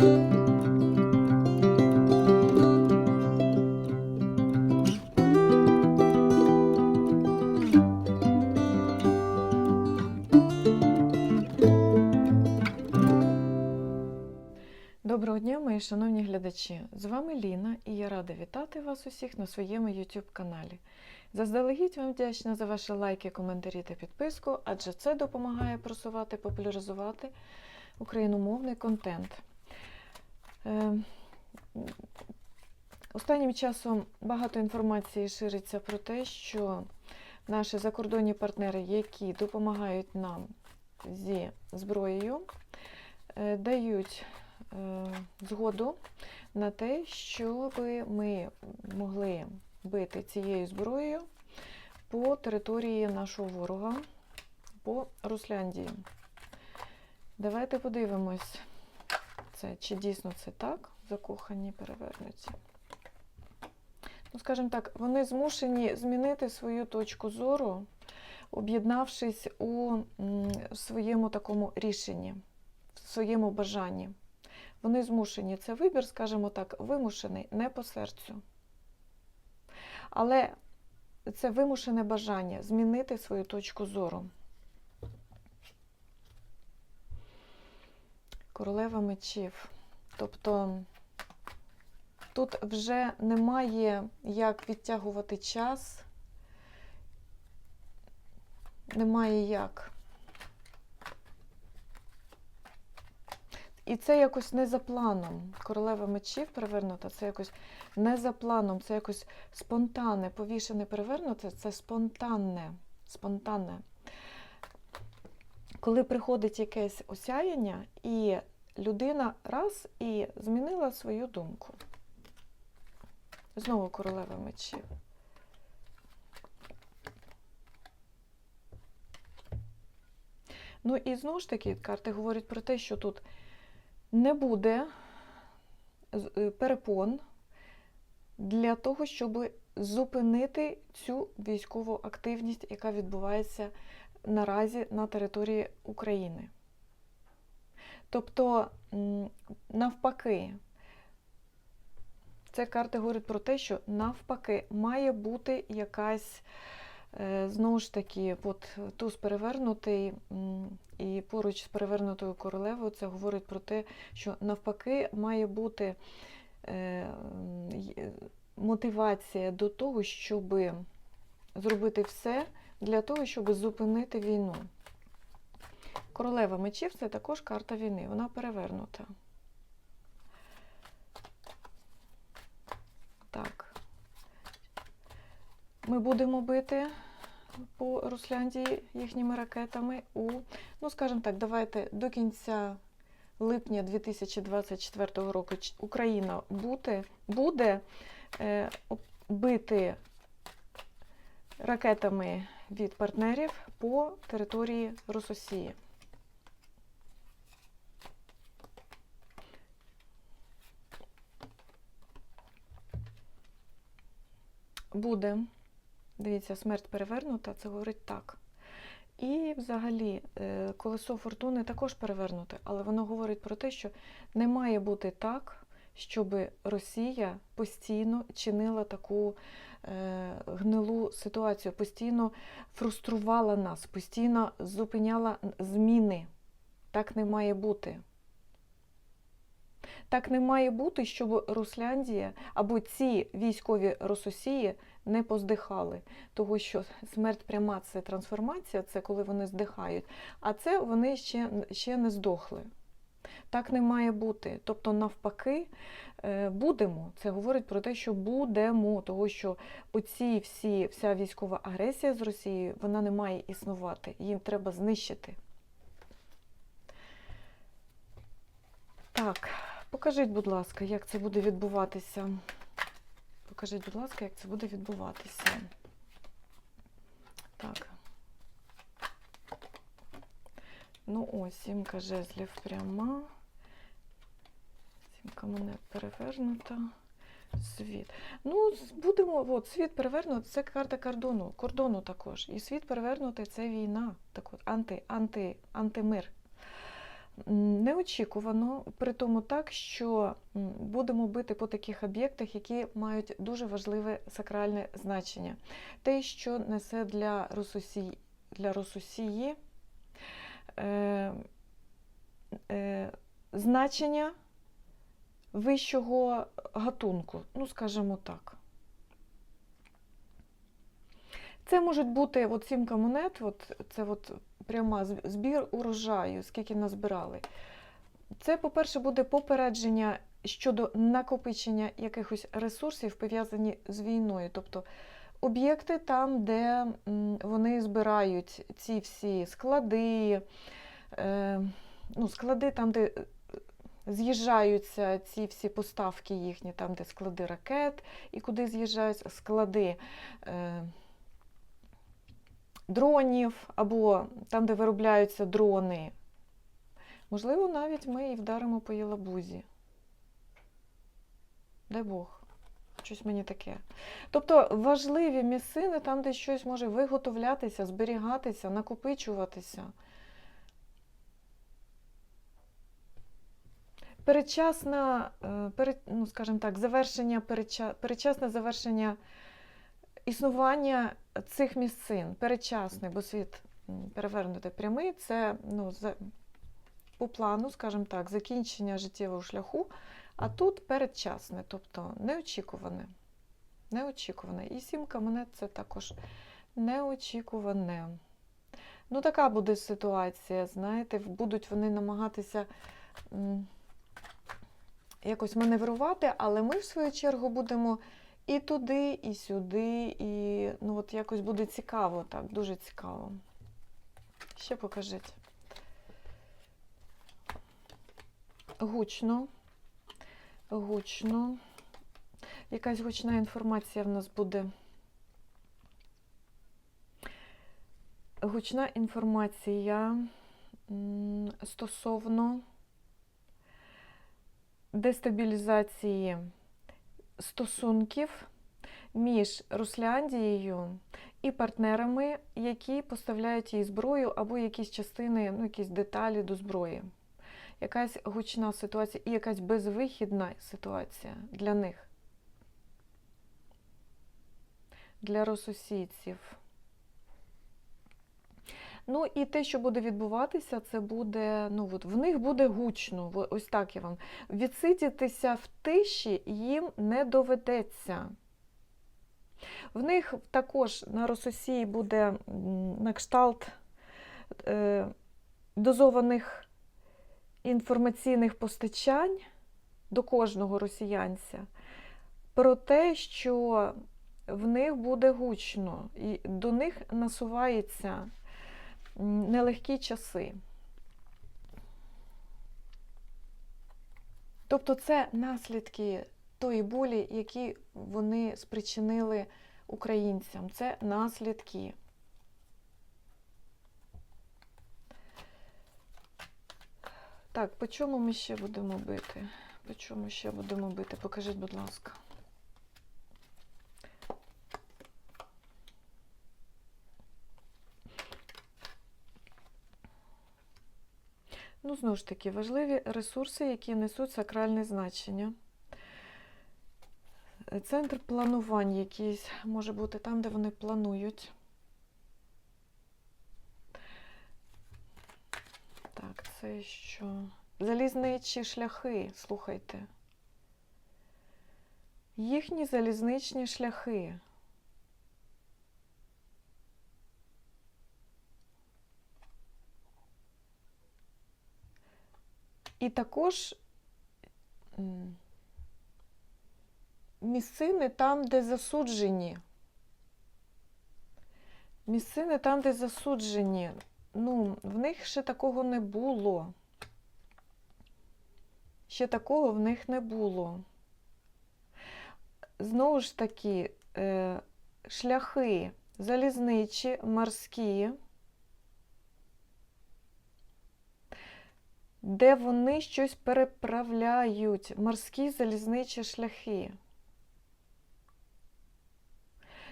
Доброго дня, мої шановні глядачі! З вами Ліна і я рада вітати вас усіх на своєму YouTube каналі. Заздалегідь вам вдячна за ваші лайки, коментарі та підписку, адже це допомагає просувати, популяризувати україномовний контент. Е, Останнім часом багато інформації шириться про те, що наші закордонні партнери, які допомагають нам зі зброєю, е, дають е, згоду на те, щоб ми могли бити цією зброєю по території нашого ворога, по Русляндії. Давайте подивимось, це, чи дійсно це так, закохані перевернуті. Ну, скажімо так, вони змушені змінити свою точку зору, об'єднавшись у своєму такому рішенні, в своєму бажанні. Вони змушені. Це вибір, скажімо так, вимушений не по серцю. Але це вимушене бажання змінити свою точку зору. Королева мечів. Тобто тут вже немає як відтягувати час, немає як. І це якось не за планом. Королева мечів перевернута, це якось не за планом, це якось спонтанне, повішене перевернуте, це спонтанне. спонтанне. Коли приходить якесь осяяння, і людина раз і змінила свою думку. Знову королева мечів. Ну і знову ж таки, карти говорять про те, що тут не буде е, перепон для того, щоб зупинити цю військову активність, яка відбувається наразі на території України. Тобто, навпаки, це карти говорять про те, що навпаки має бути якась, е, знову ж таки, от туз перевернутий і поруч з перевернутою королевою це говорить про те, що навпаки має бути е, мотивація до того, щоб зробити все для того, щоб зупинити війну. Королева мечів це також карта війни, вона перевернута. Так. Ми будемо бити по Русляндії їхніми ракетами у, ну, скажімо так, давайте до кінця липня 2024 року Україна буде, буде е, бити ракетами від партнерів по території Рососії. Буде. Дивіться, смерть перевернута, це говорить так. І взагалі е, колесо фортуни також перевернуте, але воно говорить про те, що не має бути так, щоб Росія постійно чинила таку е, гнилу ситуацію, постійно фруструвала нас, постійно зупиняла зміни. Так не має бути. Так не має бути, щоб Русляндія або ці військові Рососії не поздихали. Того, що смерть пряма це трансформація, це коли вони здихають, а це вони ще, ще не здохли. Так не має бути. Тобто, навпаки, е, будемо. Це говорить про те, що будемо, того, що оці всі, вся військова агресія з Росією, вона не має існувати. Їм треба знищити. Так, покажіть, будь ласка, як це буде відбуватися. Покажіть, будь ласка, як це буде відбуватися. Так. Ну ось, сімка жезлів пряма. Сімка монет перевернута. Світ. Ну, будемо, от, світ перевернутий, це карта кордону, кордону також. І світ перевернутий це війна. Так от, анти, анти, антимир. Неочікувано, при тому так, що будемо бити по таких об'єктах, які мають дуже важливе сакральне значення. Те, що несе для Росусії, для Росусії е, е, значення вищого гатунку, ну, скажімо так. Це можуть бути от сімка монет, от, це от пряма збір урожаю, скільки назбирали. Це, по-перше, буде попередження щодо накопичення якихось ресурсів, пов'язані з війною. Тобто об'єкти там, де вони збирають ці всі склади, е, ну, склади там, де е, з'їжджаються ці всі поставки їхні, там, де склади ракет і куди з'їжджають склади. Е, дронів або там, де виробляються дрони. Можливо, навіть ми і вдаримо по Єлабузі. Дай Бог. Щось мені таке. Тобто важливі місцини, там, де щось може виготовлятися, зберігатися, накопичуватися. Передчасна, е, перед, ну, скажімо так, завершення, передча- передчасне завершення існування цих місцин, передчасний, бо світ перевернути прямий, це ну, за, по плану, скажімо так, закінчення життєвого шляху, а тут передчасне, тобто неочікуване. Неочікуване. І сімка монет це також неочікуване. Ну, така буде ситуація, знаєте, будуть вони намагатися якось маневрувати, але ми, в свою чергу, будемо і туди, і сюди, і ну, от якось буде цікаво, так, дуже цікаво. Ще покажіть. Гучно. Гучно. Якась гучна інформація в нас буде. Гучна інформація стосовно дестабілізації стосунків між Русляндією і партнерами, які поставляють їй зброю або якісь частини, ну, якісь деталі до зброї. Якась гучна ситуація і якась безвихідна ситуація для них, для рососійців. Ну і те, що буде відбуватися, це буде, ну от в них буде гучно. Ось так я вам. Відсидітися в тиші їм не доведеться. В них також на Рососії буде на кшталт е, дозованих інформаційних постачань до кожного росіянця про те, що в них буде гучно, і до них насуваються нелегкі часи. Тобто це наслідки тої болі, які вони спричинили українцям. Це наслідки. Так, по чому ми ще будемо бити? По чому ще будемо бити? Покажіть, будь ласка. Ну, знову ж таки, важливі ресурси, які несуть сакральне значення. Центр планувань якийсь може бути там, де вони планують. Так, це що? Залізничі шляхи, слухайте. Їхні залізничні шляхи. І також місцини там, де засуджені. Місцини там, де засуджені. Ну, в них ще такого не було. Ще такого в них не було. Знову ж таки, е, шляхи залізничі, морські, де вони щось переправляють, морські залізничі шляхи,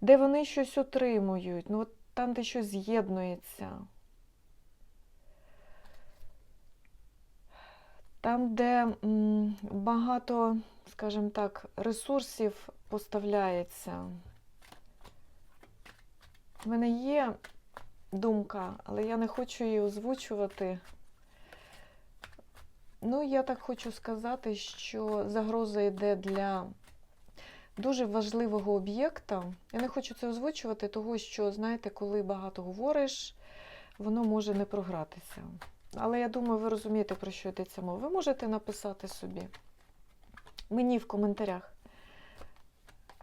де вони щось отримують, ну, от там, де щось з'єднується. Там, де багато, скажімо так, ресурсів поставляється. У мене є думка, але я не хочу її озвучувати. Ну, я так хочу сказати, що загроза йде для дуже важливого об'єкта. Я не хочу це озвучувати, того що, знаєте, коли багато говориш, воно може не програтися. Але я думаю, ви розумієте, про що йдеться мова. Ви можете написати собі мені в коментарях.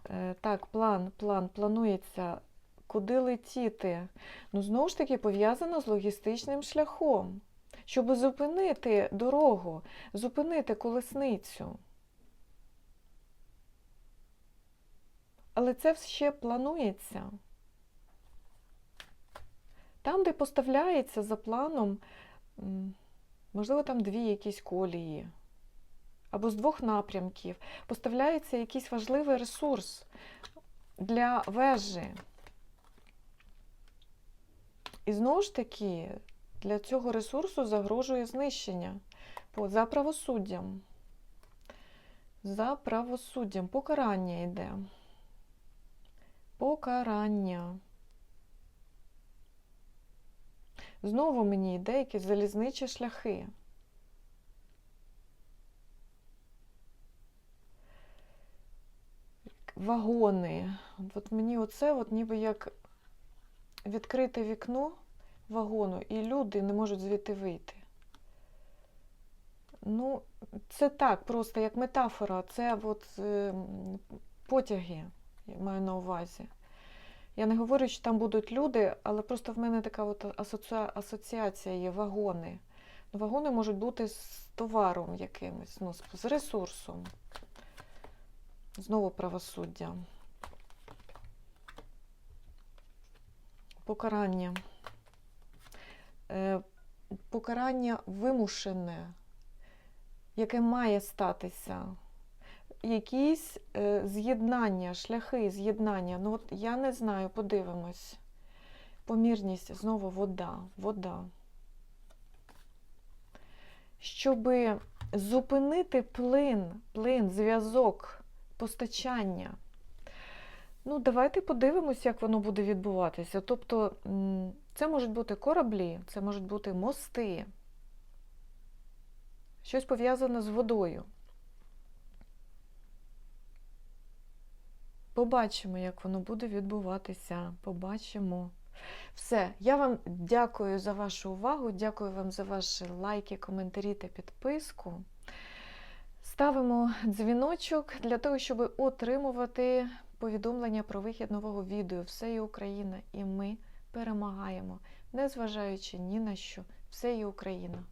Е, Так, план, план, планується. Куди летіти? Ну, знову ж таки, пов'язано з логістичним шляхом. Щоб зупинити дорогу, зупинити колесницю. Але це ще планується. Там, де поставляється за планом, можливо, там дві якісь колії, або з двох напрямків, поставляється якийсь важливий ресурс для вежі. І знову ж таки, для цього ресурсу загрожує знищення за правосуддям. За правосуддям. Покарання йде. Покарання. Знову мені йде якісь залізничі шляхи. Вагони. От мені оце от ніби як відкрите вікно вагону, і люди не можуть звідти вийти. Ну, це так, просто як метафора, це от, е, потяги, я маю на увазі. Я не говорю, що там будуть люди, але просто в мене така от асоціа- асоціація є вагони. Ну, Вагони можуть бути з товаром якимось, ну, з ресурсом. Знову правосуддя. Покарання. Е, Покарання вимушене, яке має статися. Якісь е, з'єднання, шляхи з'єднання. Ну, от я не знаю, подивимось. Помірність, знову вода, вода. Щоб зупинити плин, плин, зв'язок, постачання. Ну, давайте подивимось, як воно буде відбуватися. Тобто, це можуть бути кораблі, це можуть бути мости, щось пов'язане з водою. Побачимо, як воно буде відбуватися. Побачимо. Все, я вам дякую за вашу увагу, дякую вам за ваші лайки, коментарі та підписку. Ставимо дзвіночок для того, щоб отримувати повідомлення про вихід нового відео. Все є Україна, і ми перемагаємо, незважаючи ні на що. Все є Україна.